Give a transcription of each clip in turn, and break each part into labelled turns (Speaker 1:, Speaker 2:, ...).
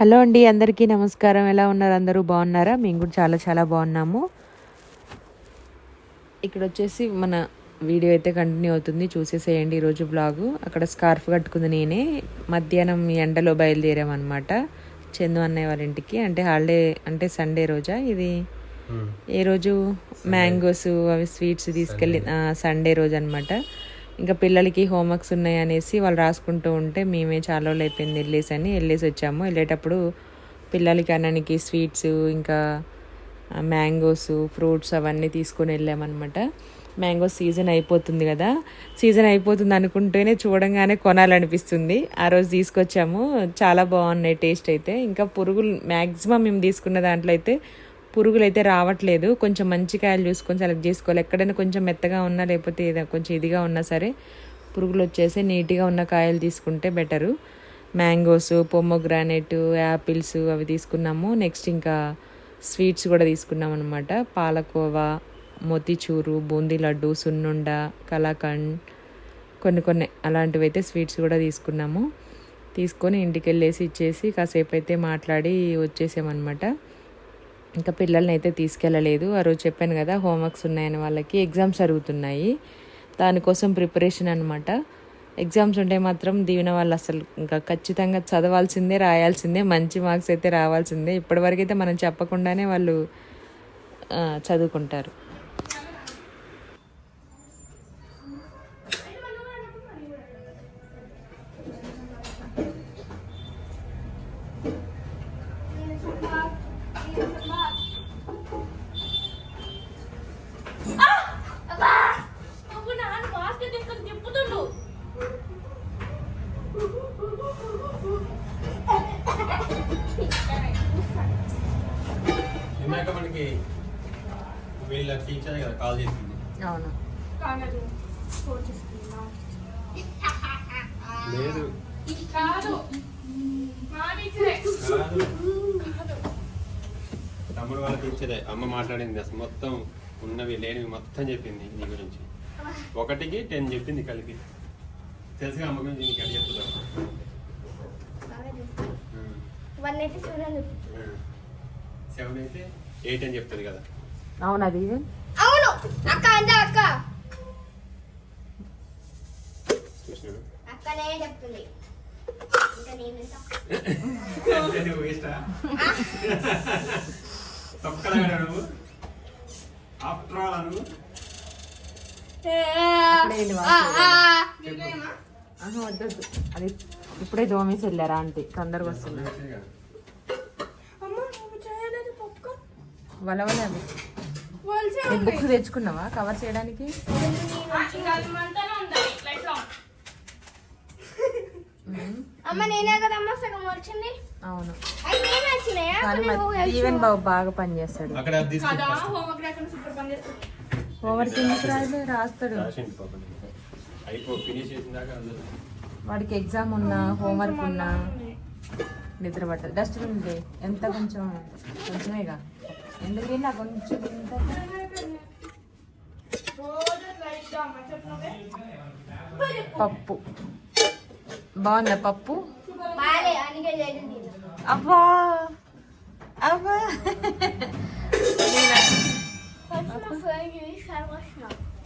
Speaker 1: Hello అండి అందరికీ నమస్కారం. ఎలా ఉన్నారు? అందరూ బాగున్నారా? మేము కూడా చాలా చాలా బాగున్నాము. ఇక్కడ వచ్చేసి మన వీడియో అయితే కంటిన్యూ అవుతుంది. చూసేసేయండి ఈరోజు బ్లాగు అక్కడ స్కార్ఫ్ కట్టుకుంది నేనే. మధ్యాహ్నం ఎండలో బయలుదేరామన్నమాట. చందు అన్నయ్య వాళ్ళ ఇంటికి. అంటే హాలిడే అంటే సండే రోజా ఇది? ఏ రోజు? మ్యాంగోస్ అవి స్వీట్స్ తీసుకెళ్ళి సండే రోజు అనమాట ఇంకా పిల్లలకి హోంవర్క్స్ ఉన్నాయి అనేసి వాళ్ళు రాసుకుంటూ ఉంటే మేమే చాలా రోజులు అయిపోయింది వెళ్ళేసి అని వెళ్ళేసి వచ్చాము. వెళ్ళేటప్పుడు పిల్లలకి అన్నానికి స్వీట్స్ ఇంకా మ్యాంగోస్ ఫ్రూట్స్ అవన్నీ తీసుకొని వెళ్ళామన్నమాట. మ్యాంగోస్ సీజన్ అయిపోతుంది కదా. సీజన్ అయిపోతుంది అనుకుంటేనే చూడంగానే కొనాలనిపిస్తుంది. ఆ రోజు తీసుకొచ్చాము. చాలా బాగున్నాయి టేస్ట్ అయితే. ఇంకా పురుగులు మ్యాక్సిమం మేము తీసుకున్న దాంట్లో అయితే పురుగులు అయితే రావట్లేదు. కొంచెం మంచి కాయలు చూసుకొని సెలెక్ట్ చేసుకోవాలి. ఎక్కడైనా కొంచెం మెత్తగా ఉన్నా లేకపోతే కొంచెం ఇదిగా ఉన్నా సరే పురుగులు వచ్చేసి నీట్గా ఉన్న కాయలు తీసుకుంటే బెటరు మ్యాంగోస్ పొమ్మోగ్రానైట్ యాపిల్స్ అవి తీసుకున్నాము. నెక్స్ట్ ఇంకా స్వీట్స్ కూడా తీసుకున్నాం అనమాట పాలకోవా మోతిచూరు బూందీ లడ్డు సున్నుండ కలాకండ్ కొన్ని కొన్ని అలాంటివి అయితే స్వీట్స్ కూడా తీసుకున్నాము. తీసుకొని ఇంటికి వెళ్ళేసి ఇచ్చేసి కాసేపు అయితే మాట్లాడి వచ్చేసామన్నమాట. ఇంకా పిల్లల్ని అయితే తీసుకెళ్ళలేదు. ఆ రోజు చెప్పాను కదా హోంవర్క్స్ ఉన్నాయని వాళ్ళకి ఎగ్జామ్స్ జరుగుతున్నాయి దానికోసం ప్రిపరేషన్ అనమాట ఎగ్జామ్స్ ఉంటే మాత్రం దీవెన వాళ్ళు అసలు ఇంకా ఖచ్చితంగా చదవాల్సిందే రాయాల్సిందే మంచి మార్క్స్ అయితే రావాల్సిందే. ఇప్పటివరకు అయితే మనం చెప్పకుండానే వాళ్ళు చదువుకుంటారు.
Speaker 2: లేదు.
Speaker 3: కాదు.
Speaker 2: తమ్ముడు వాళ్ళ టీచరే అమ్మ మాట్లాడింది అసలు మొత్తం ఉన్నవి లేనివి మొత్తం చెప్పింది నీ గురించి. ఒకటికి టెన్ చెప్పింది కలిపి తెలుసుగా అమ్మ గురించి నీకు అని చెప్తుందా.
Speaker 4: వన్ అయితే చూడండి
Speaker 2: సెవెన్ అయితే ఎయిట్ అని చెప్తుంది కదా.
Speaker 1: అవును అది?
Speaker 4: అవును. అక్క అందా అక్క. చెప్తుంది?
Speaker 2: అంటే ఆఫ్టర్ ఆల్
Speaker 1: వద్దొద్దు. అది ఇప్పుడే దోమేసి వెళ్ళారా ఆంటీ? తొందరగా
Speaker 3: పప్పు.
Speaker 1: వలవలే అవి. బుక్స్ తెచ్చుకున్నావా? కవర్ చేయడానికి
Speaker 3: ఇంకా అది మంటనే ఉండాలి లైట్లో
Speaker 4: అమ్మ నేనే కదమ్మా సగం వచ్చింది
Speaker 1: అవును. ఈవెన్ బాబు బాగా పనిచేస్తాడు
Speaker 2: అక్కడ అది తీసుకో
Speaker 3: కదా
Speaker 2: first.
Speaker 3: హోంవర్క్
Speaker 1: రాయలే రాస్తాడు. వాడికి ఎగ్జామ్ ఉన్నా హోంవర్క్ ఉన్నా నిద్ర పట్టదు. డస్ట్బిన్ ఉంది. ఎంత కొంచెం కొంచెమేగా ఎందుకు నా కొంచెం పప్పు. బాగుందా పప్పు.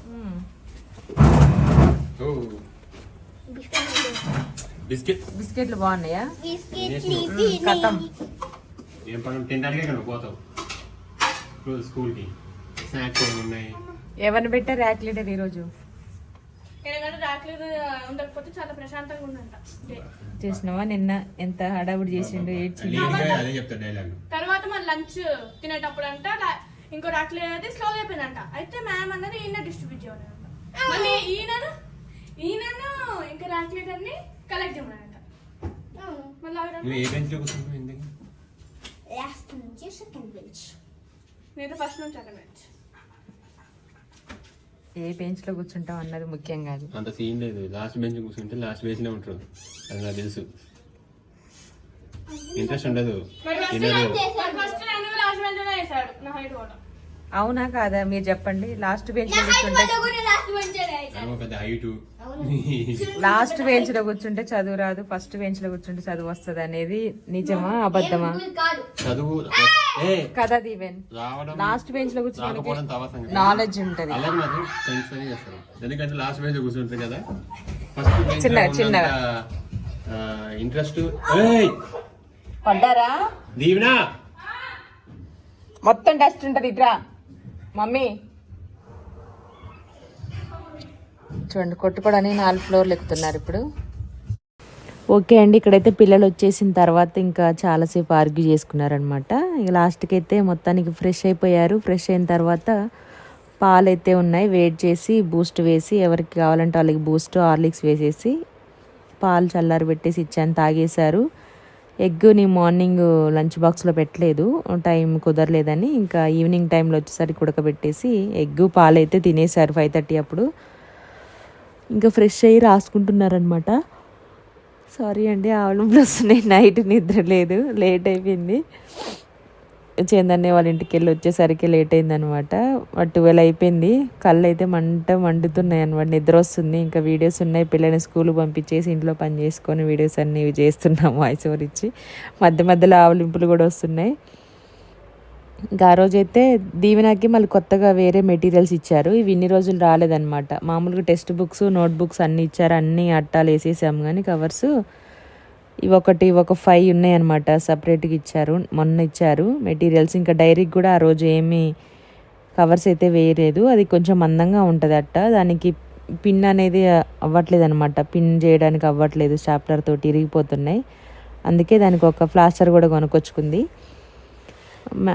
Speaker 1: మ్మ్.
Speaker 2: ఓ.
Speaker 4: బిస్కెట్.
Speaker 1: బిస్కెట్లు బాగున్నాయా. కథం
Speaker 2: ఏం పని తినడానికే ఇక్కడ పోతావు. స్కూల్కి. స్నాక్స్ ఏమి ఉన్నాయి?
Speaker 1: ఎవరిని పెట్టారు ర్యాక్ లీడర్ ఈరోజు?
Speaker 3: ఎందుకంటే రాత్రి ఉండకపోతే చాలా ప్రశాంతంగా ఉందంట.
Speaker 1: చేసినావా నిన్న? ఎంత హడావుడి చేసిండు ఏడ్చిండు?
Speaker 2: లేట్గా అదే చెప్తా డైలాగ్
Speaker 3: తర్వాత మన లంచ్ తినేటప్పుడు అంట ఇంకో రాట్లే అది స్లో అయిపోయిందంట. అయితే మ్యామ్ అన్నది ఈయన డిస్ట్రిబ్యూట్ చేయాలంట మళ్ళీ ఈయనను ఈయనను ఇంకా రాట్లేదని కలెక్ట్ చేయమన్నాడంట
Speaker 4: అవును.
Speaker 3: మళ్ళీ
Speaker 2: ఎందుకు
Speaker 4: లాస్ట్ నుంచి సెకండ్ బెంచ్
Speaker 3: నేను ఫస్ట్ నుంచి అక్కడ
Speaker 1: ఏ బెంచ్లో కూర్చుంటాం అన్నది ముఖ్యం కాదు.
Speaker 2: అంత సీన్ లేదు. లాస్ట్ బెంచ్ కూర్చుంటే లాస్ట్ బెంచ్నే ఉంటారు అది నాకు తెలుసు. ఇంట్రెస్ట్ ఉండదు.
Speaker 1: అవునా కాదా? మీరు చెప్పండి. లాస్ట్ బెంచ్
Speaker 4: లాస్ట్
Speaker 1: బెంచ్లో కూర్చుంటే చదువు రాదు. ఫస్ట్ బెంచ్లో కూర్చుంటే చదువు వస్తుంది అనేది నిజమా? అబద్ధమా?
Speaker 4: కాదు.
Speaker 2: చదువు ఏ!
Speaker 1: కదా దీవెన్.
Speaker 2: రావడం
Speaker 1: లాస్ట్ బెంచ్లో కూర్చుంటే నాలెడ్జ్ ఉంటది.
Speaker 2: అలాగే మాత్రం సెన్స్ చేస్తారు ఎందుకంటే లాస్ట్ బెంచ్ కూర్చుంటారు కదా ఫస్ట్
Speaker 1: చిన్నగా, చిన్నగా.
Speaker 2: ఇంట్రెస్ట్
Speaker 1: పడ్డారా?
Speaker 2: దీవెనా!
Speaker 1: మొత్తం డస్ట్ ఉంటది ఇట్రా మమ్మీ. చూడండి కొట్టుకోవడానికి నాలుగు ఫ్లోర్లు ఎక్కుతున్నారు ఇప్పుడు. ఓకే అండి ఇక్కడైతే పిల్లలు వచ్చేసిన తర్వాత ఇంకా చాలాసేపు ఆర్గ్యూ చేసుకున్నారనమాట ఇక లాస్ట్కి అయితే మొత్తానికి ఫ్రెష్ అయిపోయారు. ఫ్రెష్ అయిన తర్వాత పాలు అయితే ఉన్నాయి వెయిట్ చేసి బూస్ట్ వేసి ఎవరికి కావాలంటే వాళ్ళకి బూస్ట్ హార్లిక్స్ వేసేసి పాలు చల్లారి పెట్టేసి ఇచ్చాను తాగేశారు. ఎగ్ నీ మార్నింగ్ లంచ్ బాక్స్లో పెట్టలేదు. టైం కుదరలేదని ఇంకా ఈవినింగ్ టైంలో వచ్చేసరికి ఉడకబెట్టేసి ఎగ్ పాలైతే తినేశారు ఫైవ్ థర్టీ అప్పుడు. ఇంకా ఫ్రెష్ అయ్యి రాసుకుంటున్నారనమాట సారీ అండి ఆవలంలో వస్తున్నాయి నైట్ నిద్ర లేదు లేట్ అయిపోయింది. చందన్నే వాళ్ళ ఇంటికి వెళ్ళి వచ్చేసరికి లేట్ అయిందనమాట ట్వెల్వ్ అయిపోయింది. కళ్ళు అయితే మంట మండుతున్నాయి అనమాట నిద్ర వస్తుంది. ఇంకా వీడియోస్ ఉన్నాయి. పిల్లల్ని స్కూల్ పంపించేసి ఇంట్లో పని చేసుకొని వీడియోస్ అన్ని ఇవి చేస్తున్నాం వాయిస్ ఓవర్ ఇచ్చి. మధ్య మధ్యలో ఆవలింపులు కూడా వస్తున్నాయి. ఇంకా ఆ రోజైతే దీవెనకి మళ్ళీ కొత్తగా వేరే మెటీరియల్స్ ఇచ్చారు. ఇవి ఇన్ని రోజులు రాలేదనమాట మామూలుగా టెక్స్ట్ బుక్స్ నోట్ బుక్స్ అన్నీ ఇచ్చారు. అన్నీ అట్టాలు వేసేసాము కానీ కవర్స్ ఇవి ఒకటి ఒక ఫైవ్ ఉన్నాయన్నమాట సపరేట్గా ఇచ్చారు. మొన్న ఇచ్చారు మెటీరియల్స్ ఇంకా డైరీకి కూడా ఆ రోజు ఏమీ కవర్స్ అయితే వేయలేదు. అది కొంచెం మందంగా ఉంటుంది అట్ట దానికి పిన్ అనేది అవ్వట్లేదు అనమాట పిన్ చేయడానికి అవ్వట్లేదు. స్టాప్లర్ తోటి ఇరిగిపోతున్నాయి. అందుకే దానికి ఒక ప్లాస్టర్ కూడా కొనుక్కొచ్చుకుంది.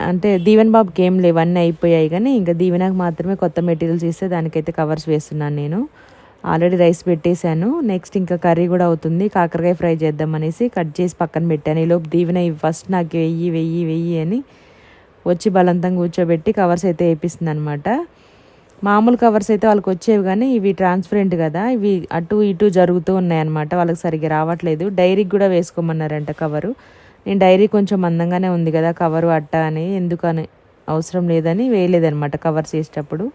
Speaker 1: అంటే దీవెన్ బాబుకి ఏం లేవు. అన్నీ అయిపోయాయి. కానీ ఇంకా దీవెనకు మాత్రమే కొత్త మెటీరియల్స్ ఇస్తే దానికైతే కవర్స్ వేస్తున్నాను నేను. ఆల్రెడీ రైస్ పెట్టేశాను. నెక్స్ట్ ఇంకా కర్రీ కూడా అవుతుంది. కాకరకాయ ఫ్రై చేద్దాం అనేసి కట్ చేసి పక్కన పెట్టాను. ఈలోపు దీవెన ఫస్ట్ నాకు వెయ్యి వెయ్యి వెయ్యి అని వచ్చి బలవంతంగా కూర్చోబెట్టి కవర్స్ అయితే వేపిస్తుంది అనమాట మామూలు కవర్స్ అయితే వాళ్ళకి వచ్చేవి కానీ ఇవి ట్రాన్స్పరెంట్ కదా. ఇవి అటు ఇటు జరుగుతూ ఉన్నాయన్నమాట. వాళ్ళకి సరిగ్గా రావట్లేదు. డైరీకి కూడా వేసుకోమన్నారంట కవరు నేను డైరీ కొంచెం మందంగానే ఉంది కదా కవరు అట్ట అని ఎందుకని అవసరం లేదని వేయలేదనమాట కవర్స్ వేసేటప్పుడు.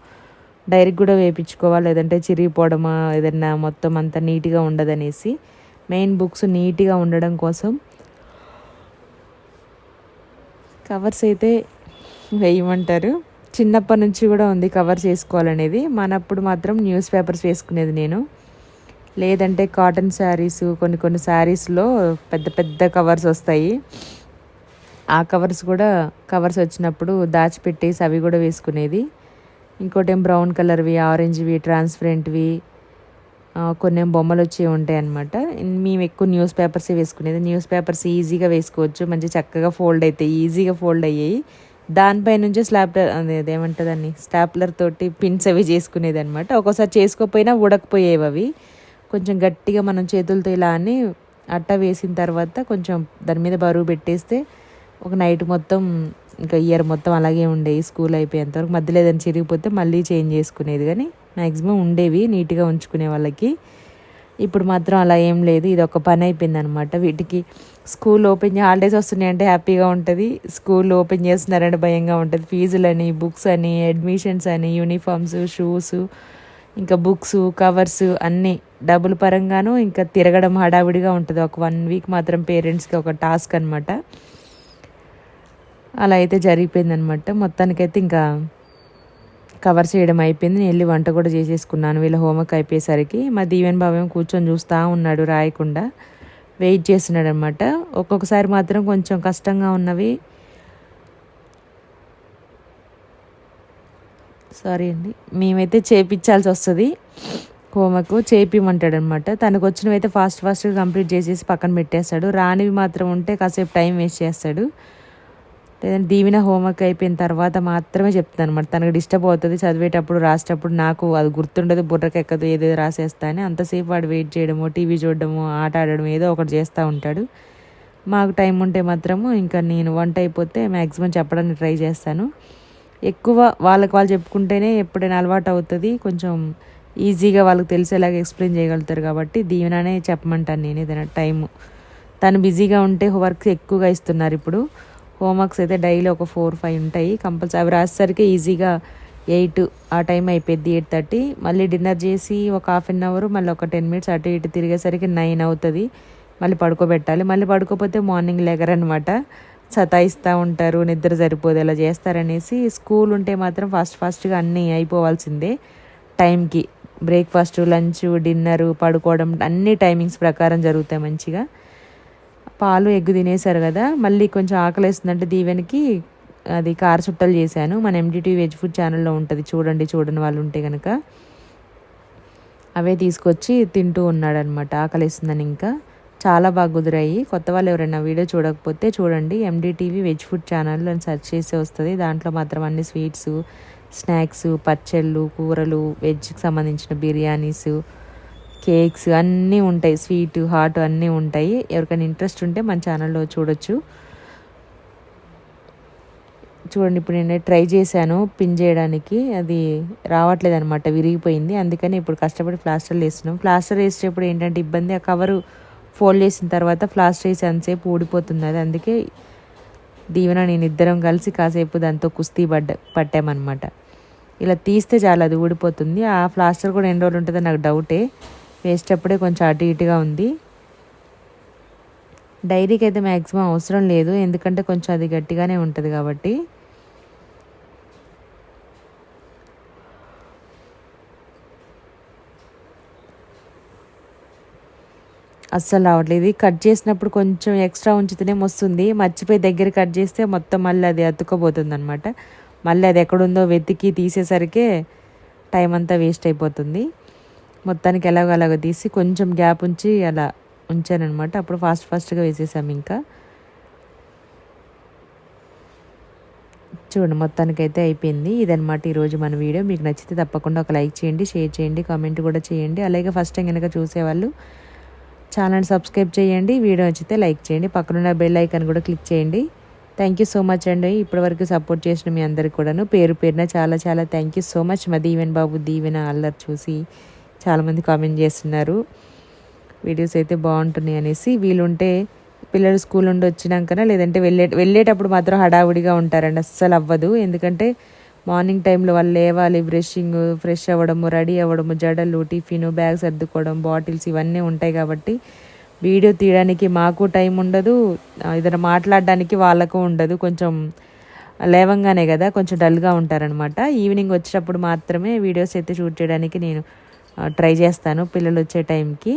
Speaker 1: డైరీ కూడా వేయించుకోవాలి లేదంటే చిరిగిపోవడమా ఏదన్నా మొత్తం అంత నీట్గా ఉండదనేసి మెయిన్ బుక్స్ నీట్గా ఉండడం కోసం కవర్స్ అయితే వేయమంటారు. చిన్నప్పటి నుంచి కూడా ఉంది కవర్స్ వేసుకోవాలనేది మనప్పుడు మాత్రం న్యూస్ పేపర్స్ వేసుకునేది నేను. లేదంటే కాటన్ శారీస్ కొన్ని కొన్ని శారీస్లో పెద్ద పెద్ద కవర్స్ వస్తాయి. ఆ కవర్స్ కూడా కవర్స్ వచ్చినప్పుడు దాచిపెట్టేసి అవి కూడా వేసుకునేది. ఇంకోటి ఏం బ్రౌన్ కలర్వి ఆరెంజ్వి ట్రాన్స్పరెంట్వి కొన్ని ఏం బొమ్మలు వచ్చి ఉంటాయి అనమాట మేము ఎక్కువ న్యూస్ పేపర్స్ వేసుకునేది? న్యూస్ పేపర్స్ ఈజీగా వేసుకోవచ్చు. మంచి చక్కగా ఫోల్డ్ అవుతాయి ఈజీగా ఫోల్డ్ అయ్యాయి. దానిపై నుంచే స్లాప్లర్ అదే ఏమంటుందని స్టాప్లర్ తోటి పిన్స్ అవి చేసుకునేది అనమాట ఒక్కోసారి చేసుకోకపోయినా ఉడకపోయేవి అవి. కొంచెం గట్టిగా మనం చేతులతో ఇలా అని అట్ట వేసిన తర్వాత కొంచెం దాని మీద బరువు పెట్టేస్తే ఒక నైట్ మొత్తం ఇంకా ఇయర్ మొత్తం అలాగే ఉండేవి స్కూల్ అయిపోయేంత వరకు. మధ్యలో ఏదైనా చిరిగిపోతే మళ్ళీ చేంజ్ చేసుకునేది. కానీ మ్యాక్సిమం ఉండేవి నీట్గా ఉంచుకునే వాళ్ళకి. ఇప్పుడు మాత్రం అలా ఏం లేదు. ఇది ఒక పని అయిపోయింది అనమాట వీటికి. స్కూల్ ఓపెన్ హాలిడేస్ వస్తున్నాయంటే హ్యాపీగా ఉంటుంది. స్కూల్ ఓపెన్ చేస్తున్నారంటే భయంగా ఉంటుంది. ఫీజులని బుక్స్ అని అడ్మిషన్స్ అని యూనిఫామ్స్ షూస్ ఇంకా బుక్స్ కవర్స్ అన్నీ డబ్బుల పరంగాను ఇంకా తిరగడం హడావిడిగా ఉంటుంది. ఒక వన్ వీక్ మాత్రం పేరెంట్స్కి ఒక టాస్క్ అనమాట అలా అయితే జరిగిపోయిందనమాట మొత్తానికైతే ఇంకా కవర్ చేయడం అయిపోయింది. నేను వెళ్ళి వంట కూడా చేసేసుకున్నాను. వీళ్ళ హోంవర్క్ అయిపోయేసరికి మా దీవెన్ బాబేమో కూర్చొని చూస్తూ ఉన్నాడు రాయకుండా. వెయిట్ చేస్తున్నాడు అనమాట ఒక్కొక్కసారి మాత్రం కొంచెం కష్టంగా ఉన్నవి. సారీ అండి. మేమైతే చేపించాల్సి వస్తుంది హోంవర్క్. చేపిమంటాడు అనమాట తనకు వచ్చినవి అయితే ఫాస్ట్ ఫాస్ట్గా కంప్లీట్ చేసేసి పక్కన పెట్టేస్తాడు. రానివి మాత్రం ఉంటే కాసేపు టైం వేస్ట్ చేస్తాడు. లేదంటే దీవెన హోంవర్క్ అయిపోయిన తర్వాత మాత్రమే చెప్తాను అనమాట తనకు డిస్టర్బ్ అవుతుంది చదివేటప్పుడు రాసేటప్పుడు నాకు అది గుర్తుండదు బుర్రకి ఎక్కదు ఏదేదో రాసేస్తా అని అంతసేపు వాడు వెయిట్ చేయడము టీవీ చూడడము ఆట ఆడడం ఏదో ఒకటి చేస్తూ ఉంటాడు. మాకు టైం ఉంటే మాత్రము ఇంకా నేను వంట అయిపోతే మ్యాక్సిమం చెప్పడానికి ట్రై చేస్తాను. ఎక్కువ వాళ్ళకి వాళ్ళు చెప్పుకుంటేనే ఎప్పుడైనా అలవాటు అవుతుంది కొంచెం ఈజీగా వాళ్ళకి తెలిసేలాగా ఎక్స్ప్లెయిన్ చేయగలుగుతారు కాబట్టి దీవెననే చెప్పమంటాను నేను ఏదైనా టైము. తను బిజీగా ఉంటే వర్క్స్ ఎక్కువగా ఇస్తున్నారు ఇప్పుడు. హోంవర్క్స్ అయితే డైలీ ఒక ఫోర్ ఫైవ్ ఉంటాయి. కంపల్సరీ అవి రాసేసరికి ఈజీగా ఎయిట్ ఆ టైం అయిపోద్ది ఎయిట్ థర్టీ. మళ్ళీ డిన్నర్ చేసి ఒక హాఫ్ అన్ అవర్ మళ్ళీ ఒక టెన్ మినిట్స్ అటు ఇటు తిరిగేసరికి నైన్ అవుతుంది. మళ్ళీ పడుకోబెట్టాలి. మళ్ళీ పడుకోపోతే మార్నింగ్ లేగరనమాట సతాయిస్తూ ఉంటారు నిద్ర సరిపోదు ఇలా చేస్తారనేసి స్కూల్ ఉంటే మాత్రం ఫాస్ట్ ఫాస్ట్గా అన్నీ అయిపోవాల్సిందే టైంకి. బ్రేక్ఫాస్ట్ లంచ్ డిన్నరు పడుకోవడం అన్ని టైమింగ్స్ ప్రకారం జరుగుతాయి మంచిగా. పాలు ఎగ్గు తినేశారు కదా మళ్ళీ కొంచెం ఆకలేస్తుందంటే దీవెనికి అది కార చుట్టలు చేశాను. మన ఎండిటీ వెజ్ ఫుడ్ ఛానల్లో ఉంటుంది చూడండి చూడని వాళ్ళు ఉంటే కనుక అవే తీసుకొచ్చి తింటూ ఉన్నాడనమాట ఆకలిస్తుందని ఇంకా. చాలా బాగా కుదిరాయి. కొత్త వాళ్ళు ఎవరైనా వీడియో చూడకపోతే చూడండి ఎండిటీవీ వెజ్ ఫుడ్ ఛానల్ అని సెర్చ్ చేసి వస్తుంది. దాంట్లో మాత్రం అన్ని స్వీట్స్ స్నాక్స్ పచ్చళ్ళు కూరలు వెజ్కి సంబంధించిన బిర్యానీస్ కేక్స్ అన్నీ ఉంటాయి స్వీట్ హాట్ అన్నీ ఉంటాయి. ఎవరికైనా ఇంట్రెస్ట్ ఉంటే మన ఛానల్లో చూడొచ్చు. చూడండి ఇప్పుడు నేను ట్రై చేశాను పిన్ చేయడానికి. అది రావట్లేదు అనమాట విరిగిపోయింది. అందుకని ఇప్పుడు కష్టపడి ప్లాస్టర్ వేస్తున్నాం ప్లాస్టర్ వేసేటప్పుడు ఏంటంటే ఇబ్బంది ఆ కవరు ఫోల్డ్ చేసిన తర్వాత ప్లాస్టర్ వేసి అంతసేపు ఊడిపోతుంది అది. అందుకే దీవెన నేను ఇద్దరం కలిసి కాసేపు దాంతో కుస్తీ పడ్డ పట్టామన్నమాట. ఇలా తీస్తే చాలా అది ఊడిపోతుంది. ఆ ప్లాస్టర్ కూడా ఎన్ని రోజులు ఉంటుందో నాకు డౌటే. వేసేటప్పుడే కొంచెం అటు ఇటుగా ఉంది. డైరీకి అయితే మ్యాక్సిమం అవసరం లేదు ఎందుకంటే కొంచెం అది గట్టిగానే ఉంటుంది కాబట్టి. అస్సలు రావట్లేదు. ఇది కట్ చేసినప్పుడు కొంచెం ఎక్స్ట్రా ఉంచితేనే వస్తుంది మర్చిపోయి దగ్గర కట్ చేస్తే మొత్తం మళ్ళీ అది అతుక్కోబోతుంది అనమాట మళ్ళీ అది ఎక్కడుందో వెతికి తీసేసరికి టైం అంతా వేస్ట్ అయిపోతుంది. మొత్తానికి ఎలాగో అలాగో తీసి కొంచెం గ్యాప్ ఉంచి అలా ఉంచానమాట అప్పుడు ఫాస్ట్ ఫాస్ట్గా వేసేసాము ఇంకా. చూడండి మొత్తానికైతే అయిపోయింది. ఇదనమాట ఈరోజు మన వీడియో. మీకు నచ్చితే తప్పకుండా ఒక లైక్ చేయండి షేర్ చేయండి కామెంట్ కూడా చేయండి. అలాగే ఫస్ట్ టైం కనుక చూసేవాళ్ళు ఛానల్ సబ్స్క్రైబ్ చేయండి. వీడియో నచ్చితే లైక్ చేయండి. పక్కనున్న బెల్ ఐకాన్ కూడా క్లిక్ చేయండి. థ్యాంక్ యూ సో మచ్ అండి. ఇప్పటివరకు సపోర్ట్ చేసిన మీ అందరికి కూడాను. పేరు పేరున చాలా చాలా థ్యాంక్ యూ సో మచ్. మా దీవెన్ బాబు దీవెన అల్లరి చూసి చాలామంది కామెంట్ చేస్తున్నారు. వీడియోస్ అయితే బాగుంటున్నాయి అనేసి. వీలుంటే పిల్లలు స్కూల్ నుండి వచ్చినాకనే లేదంటే వెళ్ళే వెళ్ళేటప్పుడు మాత్రం హడావుడిగా ఉంటారండి. అస్సలు అవ్వదు. ఎందుకంటే మార్నింగ్ టైంలో వాళ్ళు లేవాలి. బ్రషింగ్ ఫ్రెష్ అవ్వడము రెడీ అవ్వడము జడలు టిఫిన్ బ్యాగ్ సర్దుకోవడం బాటిల్స్ ఇవన్నీ ఉంటాయి కాబట్టి వీడియో తీయడానికి మాకు టైం ఉండదు. ఏదైనా మాట్లాడడానికి వాళ్ళకు ఉండదు. కొంచెం లేవంగానే కదా కొంచెం డల్గా ఉంటారనమాట ఈవినింగ్ వచ్చేటప్పుడు మాత్రమే వీడియోస్ అయితే షూట్ చేయడానికి నేను ట్రై చేస్తాను పిల్లలు వచ్చే టైంకి.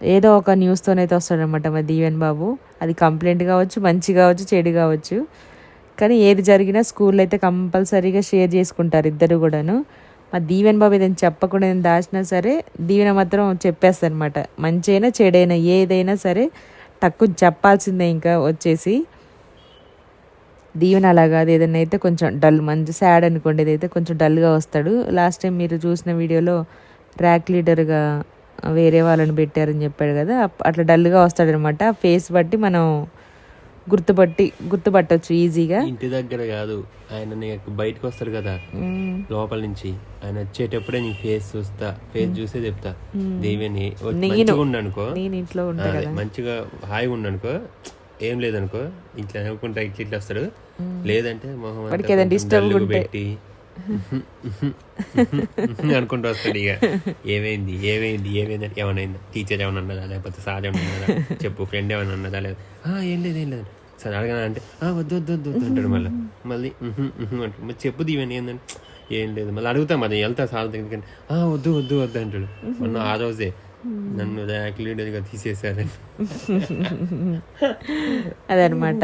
Speaker 1: ఏదో ఒక న్యూస్తోనైతే వస్తాడనమాట మా దీవెన్ బాబు. అది కంప్లైంట్ కావచ్చు మంచి కావచ్చు చెడు కావచ్చు. కానీ ఏది జరిగినా స్కూల్లో అయితే కంపల్సరీగా షేర్ చేసుకుంటారు ఇద్దరు కూడాను. మా దీవెన్ బాబు ఏదైనా చెప్పకుండా నేను దాచినా సరే దీవెన మాత్రం చెప్పేస్తారనమాట. మంచి అయినా చెడైనా ఏదైనా సరే తక్కువ చెప్పాల్సిందే ఇంకా వచ్చేసి. దీవెన అలా కాదు ఏదైనా అయితే కొంచెం డల్ మంచి సాడ్ అనుకోండి అయితే కొంచెం డల్గా వస్తాడు. లాస్ట్ టైం మీరు చూసిన వీడియోలో ర్యాక్ లీడర్గా వేరే వాళ్ళని పెట్టారని చెప్పాడు కదా అట్లా డల్గా వస్తాడనమాట. ఫేస్ బట్టి మనం గుర్తుపట్టి గుర్తుపట్టొచ్చు ఈజీగా.
Speaker 2: ఇంటి దగ్గర కాదు ఆయన నీకు బయటకు వస్తాడు కదా లోపల నుంచి. ఆయన వచ్చేటప్పుడే నీ ఫేస్ చూస్తా ఫేస్ చూసే చెప్తా. దేవిని మంచిగా ఉండనుకో
Speaker 1: నేను ఇంట్లో ఉంటా
Speaker 2: అదే, మంచిగా హాయిగా ఉండనుకో ఏం లేదనుకో ఇట్లా అనుకుంటా ఇట్లా ఇట్లా వస్తాడు. లేదంటే మొహం. పెట్టి అనుకుంటూ వస్తాడు ఇక. ఏమైంది ఏమైంది ఏమైంది ఏమైనా టీచర్ ఏమైనా అన్నదా? లేకపోతే సార్ ఏమైనా అన్నదా? చెప్పు ఫ్రెండ్ ఏమైనా అన్నదా? లేదా "ఆ, ఏం లేదు ఏం లేదు. సరే అడగనా అంటే "ఆ, వద్దు వద్దు వద్దు వద్దు" అంటాడు మళ్ళీ. మళ్ళీ అంటాడు. మరి చెప్పు దీవెని ఏంటంటే ఏం లేదు. మళ్ళీ అడుగుతాం అది వెళ్తా సార్ దగ్గరికి వద్దు వద్దు వద్దు అంటాడు. మొన్న ఆ రోజే నన్ను ర్యాక్ లీడర్గా తీసేశారని
Speaker 1: అదనమాట